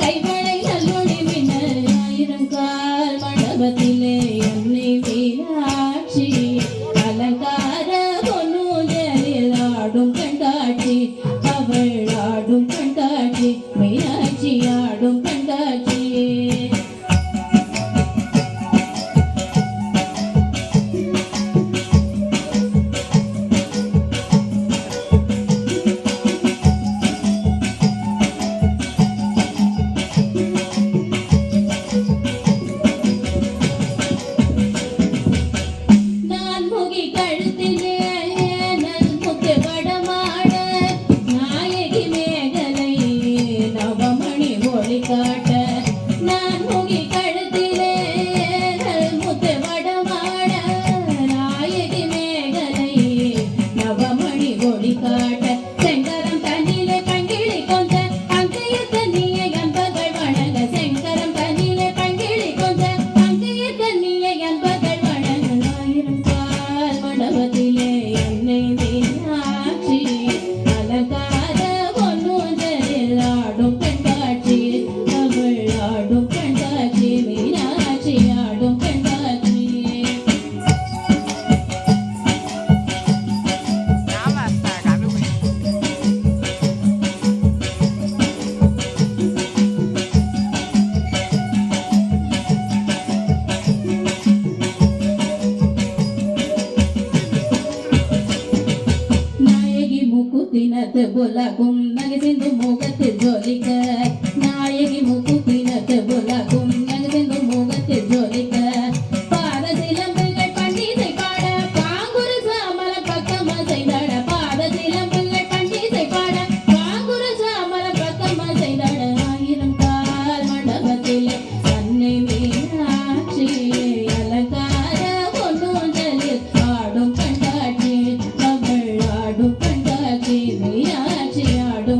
கைவளை நல்லொளி விண்ண ஆயிரம் கால் மண்டபத்திலே என்னை மீனாட்சி ஜோடி காட்ட முக்குத்தினத்து புலகும் நகசிந்து முகத்து ஜொலிக்க நாயகி முக்குத்தினத்து புலகும் நகசிந்து முகத்து ஜொலிக்க ஆயிரம் கால் மண்டபத்திலே தன்னை மீ దేవి రాజయాడు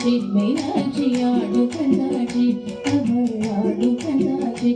கண்டாட்சி மீனாட்சி ஆடு கண்டாட்சி அவள் ஆடு கண்டாட்சி